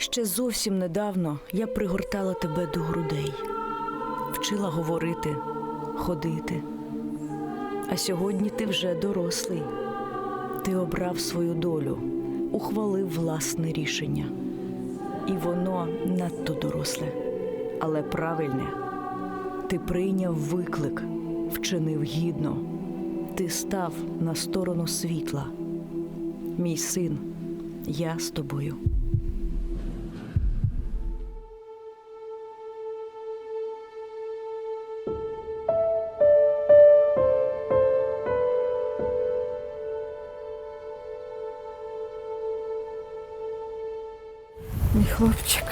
Ще зовсім недавно я пригортала тебе до грудей, вчила говорити, ходити. А сьогодні ти вже дорослий. Ти обрав свою долю, ухвалив власне рішення. І воно надто доросле, але правильне. Ти прийняв виклик, вчинив гідно. Ти став на сторону світла. Мій син, я з тобою. Мій хлопчик.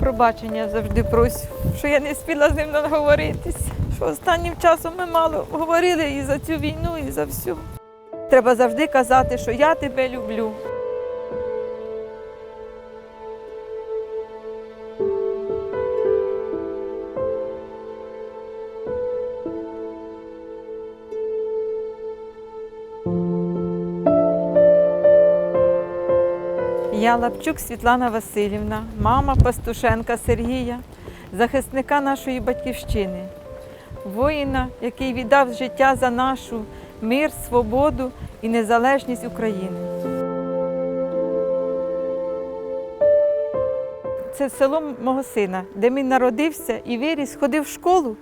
Пробачення завжди просю, що я не спіла з ним наговоритись. Що останнім часом ми мало говорили і за цю війну, і за всю. Треба завжди казати, що я тебе люблю. Я Лапчук Світлана Васильівна, мама Пастушенка Сергія, захисника нашої батьківщини, воїна, який віддав життя за нашу мир, свободу і незалежність України. Це село мого сина, де він народився і виріс, ходив в школу.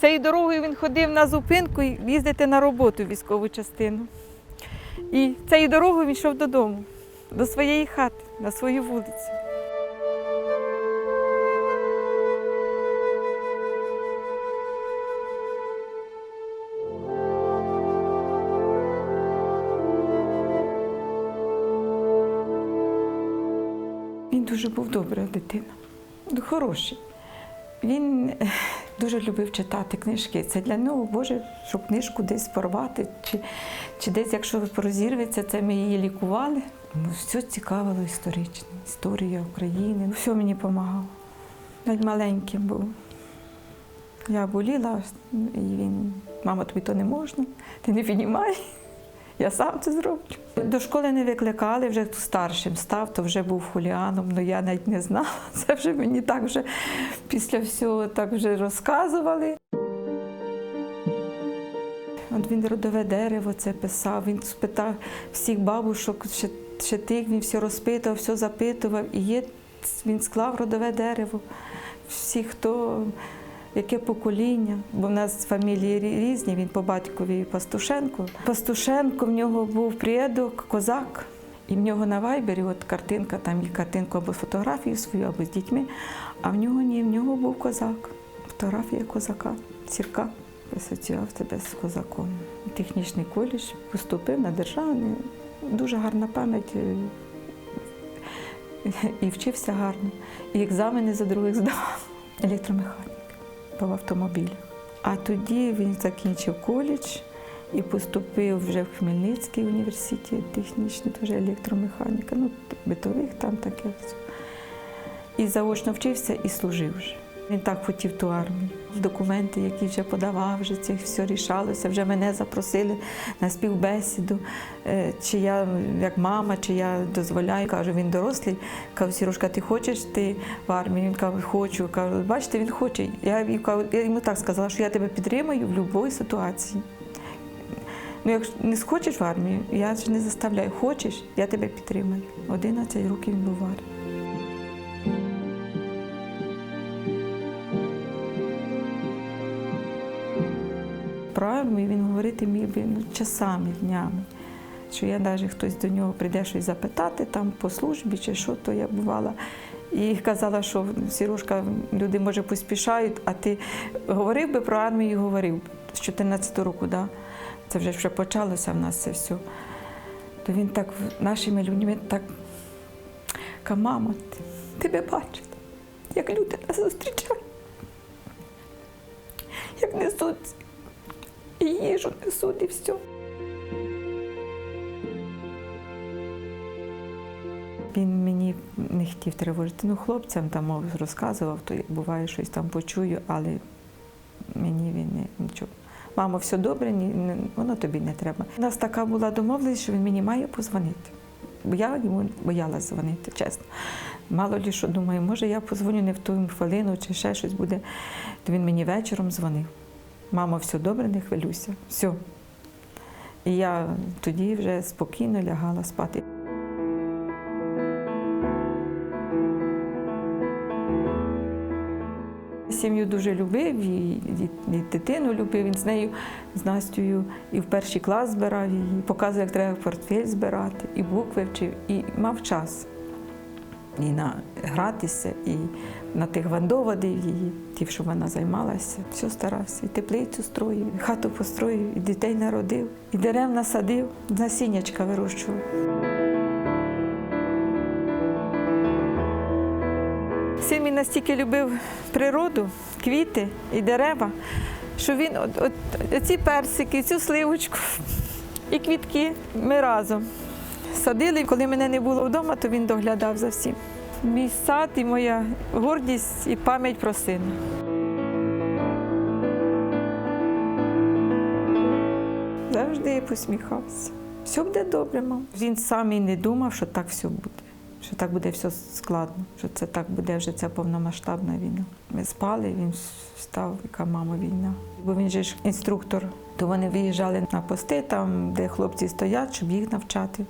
Цією дорогою він ходив на зупинку і їздити на роботу військову частину. І цією дорогою він йшов додому до своєї хати, на свою вулицю. Він дуже був добра дитина, хороший. Він дуже любив читати книжки. Це для нього, Боже, щоб книжку десь порвати, чи, чи десь, якщо розірветься, це ми її лікували. Ну, все цікавило історично, історія України. Ну, все мені допомагало. Навіть маленьким був. Я боліла, і він, мама, тобі то не можна, ти не піднімай. Я сам це зроблю. До школи не викликали, вже старшим став, то вже був хуліаном, але я навіть не знала. Це вже мені так вже після всього так вже розказували. От він родове дерево це писав, він спитав всіх бабушок, ще, ще тих, він все розпитував, все запитував. І є, він склав родове дерево. Всі, хто, яке покоління, бо в нас фамілії різні, він по батькові Пастушенко. Пастушенко в нього був предок, козак. І в нього на вайбері от картинка, там є картинка або фотографію свою, або з дітьми, а в нього ні, в нього був козак. Фотографія козака, сірка. Асоціював себе з козаком. Технічний коледж поступив на державний. Дуже гарна пам'ять е, і вчився гарно. І екзамени за других здавав. Електромеханік по автомобілю. А тоді він закінчив коледж і поступив вже в Хмельницький університет технічний, теж електромеханіка, ну, битових там таке. І заочно вчився і служив вже. Він так хотів ту армію. Документи, які вже подавав, вже це все рішалося. Вже мене запросили на співбесіду, е, чи я як мама, чи я дозволяю. Кажу, він дорослий. Кажу, Сірушка, ти хочеш ти в армію? Він каже, хочу. Кажу, бачите, він хоче. Я, йому так сказала, що я тебе підтримую в будь-якій ситуації. Ну, якщо не схочеш в армію, я ж не заставляю. Хочеш, я тебе підтримую. 11 років він був в армії. Про армію він говорити міг би ну, часами, днями. Що я навіть хтось до нього прийде щось запитати там по службі чи що, то я бувала. І казала, що Сірушка, люди може поспішають, а ти говорив би про армію, і говорив з 14 року, да? це вже вже почалося в нас це все. То він так нашими людьми так каже, мамо, ти- тебе бачить, як люди нас зустрічають, як несуть і їжу несуть, і все. Він мені не хотів тривожити. Ну, хлопцям там розказував, то як буває щось там почую, але мені він не нічого. Мамо, все добре, ні, воно тобі не треба. У нас така була домовленість, що він мені має позвонити. Бо я йому боялася дзвонити, чесно. Мало лі що думаю, може я позвоню не в ту хвилину чи ще щось буде. То він мені вечором дзвонив. Мамо, все добре, не хвилюйся. Все. І я тоді вже спокійно лягала спати. Сім'ю дуже любив, і, і, і дитину любив. Він з нею, з Настю, і в перший клас збирав її, показував, як треба портфель збирати, і букви вчив, і мав час і на гратися, і на тих вандоводив її, ті, що вона займалася. Все старався. І теплицю строїв, і хату построїв, і дітей народив, і дерев насадив, насіннячка вирощував. Син він настільки любив природу, квіти і дерева, що він от, от, ці персики, цю сливочку і квітки ми разом садили. Коли мене не було вдома, то він доглядав за всім. Мій сад і моя гордість і пам'ять про сина. Завжди посміхався. Все буде добре, мам. Він сам і не думав, що так все буде, що так буде все складно, що це так буде вже ця повномасштабна війна. Ми спали, він встав, яка мама війна. Бо він же ж інструктор, то вони виїжджали на пости, там, де хлопці стоять, щоб їх навчати.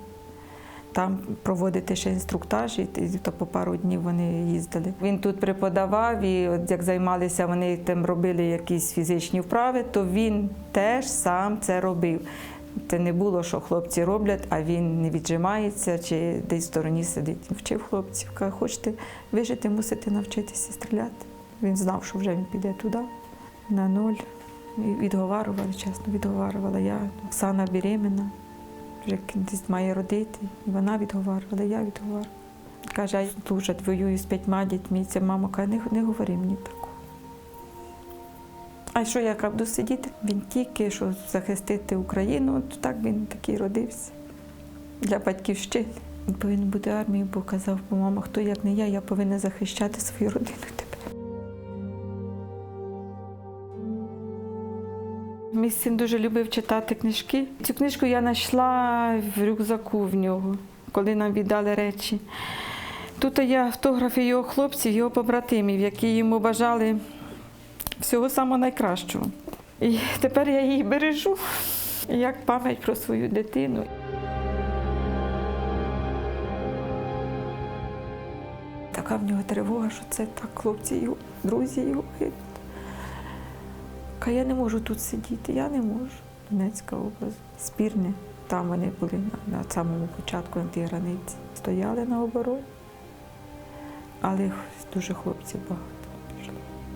Там проводити ще інструктаж, і то по пару днів вони їздили. Він тут преподавав, і от як займалися, вони там робили якісь фізичні вправи, то він теж сам це робив. Це не було, що хлопці роблять, а він не віджимається чи десь в стороні сидить. Вчив хлопців, каже, хочете вижити, мусите навчитися стріляти. Він знав, що вже він піде туди, на нуль. І відговарювали, чесно, відговарювала. Я Оксана беременна вже десь має родити. І вона відговарювала, я відговарювала. Каже, я дуже воюю з п'ятьма дітьми. Ця мама каже, не, не говори мені такого. А що я буду сидіти? Він тільки що захистити Україну, то так він такий родився для батьківщини. Він повинен бути армією, бо казав, бо мама, хто як не я, я повинна захищати свою родину Мій син дуже любив читати книжки. Цю книжку я знайшла в рюкзаку в нього, коли нам віддали речі. Тут є автографи його хлопців, його побратимів, які йому бажали всього самого найкращого. І тепер я її бережу як пам'ять про свою дитину. Така в нього тривога, що це так хлопці його, друзі його. Ка я не можу тут сидіти, я не можу. Донецька область, спірне. Там вони були на, на самому початку на тій границі. Стояли на обороні, але дуже хлопців багато.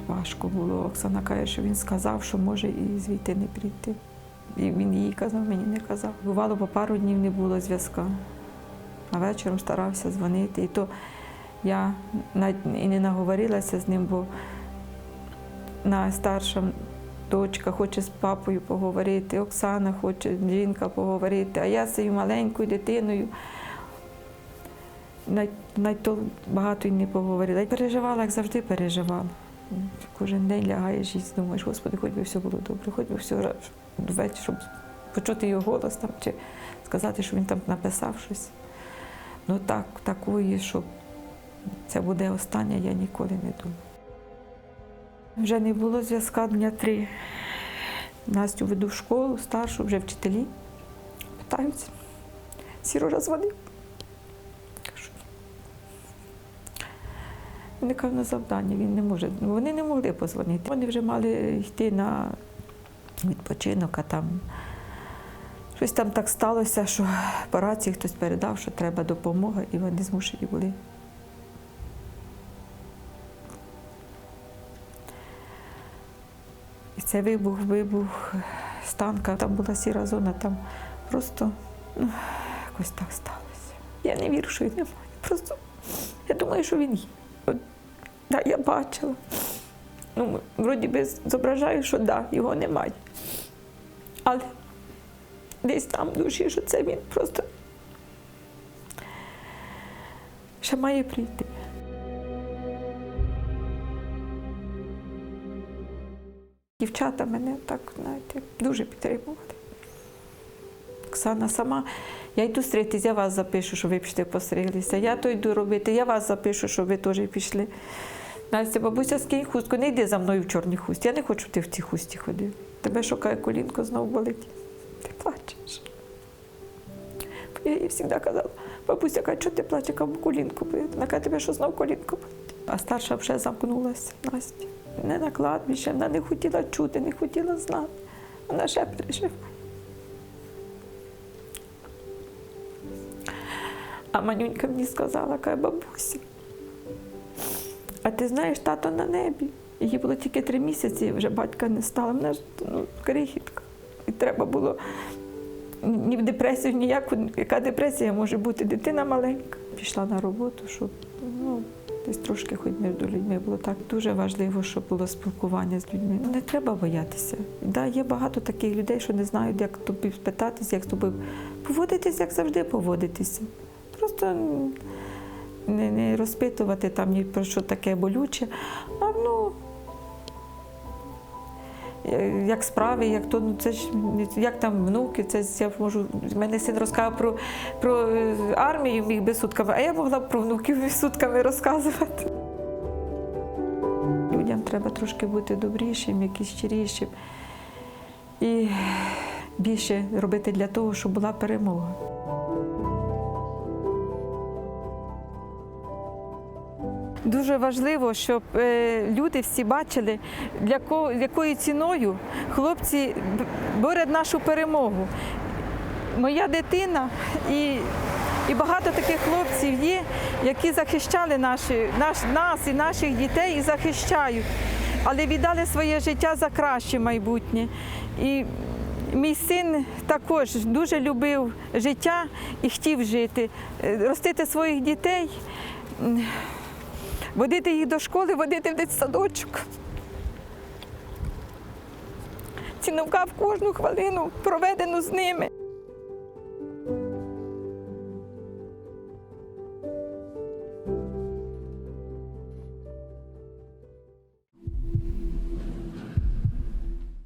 Важко було. Оксана каже, що він сказав, що може і звідти не прийти. І він їй казав, мені не казав. Бувало, по пару днів не було зв'язку. А вечором старався дзвонити. І то я навіть і не наговорилася з ним, бо найстарша дочка хоче з папою поговорити, Оксана хоче жінка поговорити, а я з цією маленькою дитиною. Навіть, то багато й не поговорила. Я переживала, як завжди переживала. Кожен день лягаєш і думаєш, Господи, хоч би все було добре, хоч би все ввечері, щоб почути його голос там, чи сказати, що він там написав щось. Ну так, такої, щоб це буде останнє, я ніколи не думала. Вже не було зв'язка дня три. Настю веду в школу, старшу, вже вчителі. Питаються. Сірожа дзвонив. Кажу. Кажуть, на завдання, він не може. Вони не могли позвонити. Вони вже мали йти на відпочинок, а там щось там так сталося, що по рації хтось передав, що треба допомога, і вони змушені були. Це вибух, вибух з танка. Там була сіра зона, там просто ну, якось так сталося. Я не вірю, що він немає. Просто я думаю, що він є. От, да, я бачила. Ну, вроді би зображаю, що да, його немає. Але десь там в душі, що це він просто. ще має прийти. Дівчата мене так, знаєте, дуже підтримували. Оксана сама, я йду стригтись, я вас запишу, що ви пішли постриглися. Я то йду робити, я вас запишу, що ви теж пішли. Настя, бабуся, скинь хустку, не йди за мною в чорній хусті. Я не хочу, ти в цій хусті ходив. Тебе шукає колінко, знову болить. Ти плачеш. Я їй завжди казала, бабуся, каже, чого ти плачеш, кому колінку болить? Вона каже, тебе що знову колінко болить? А старша вже замкнулася, Настя. Не на кладбище, вона не хотіла чути, не хотіла знати. Вона ще переживає. А манюнька мені сказала, каже, бабуся, а ти знаєш, тато на небі. Їй було тільки три місяці, вже батька не стало. Вона ж ну, крихітка. І треба було ні в депресію, ніяку. Яка депресія може бути? Дитина маленька. Пішла на роботу, щоб ну, десь трошки хоч між людьми було так. Дуже важливо, щоб було спілкування з людьми. Не треба боятися. Да, є багато таких людей, що не знають, як тобі спитатися, як з тобою поводитися, як завжди поводитися. Просто не, не розпитувати там ні про що таке болюче, а Як справи, як то, ну це ж як там внуки, це я можу. мене син розказав про, про е, армію міг би сутками, а я могла б про внуків сутками розказувати. Людям треба трошки бути добрішим, якісь щирішим і більше робити для того, щоб була перемога. Дуже важливо, щоб е, люди всі бачили, якою ціною хлопці б- борють нашу перемогу. Моя дитина і, і багато таких хлопців є, які захищали наші, наш, нас і наших дітей і захищають, але віддали своє життя за краще майбутнє. І Мій син також дуже любив життя і хотів жити, е, ростити своїх дітей водити їх до школи, водити в дитсадочок. в кожну хвилину, проведену з ними.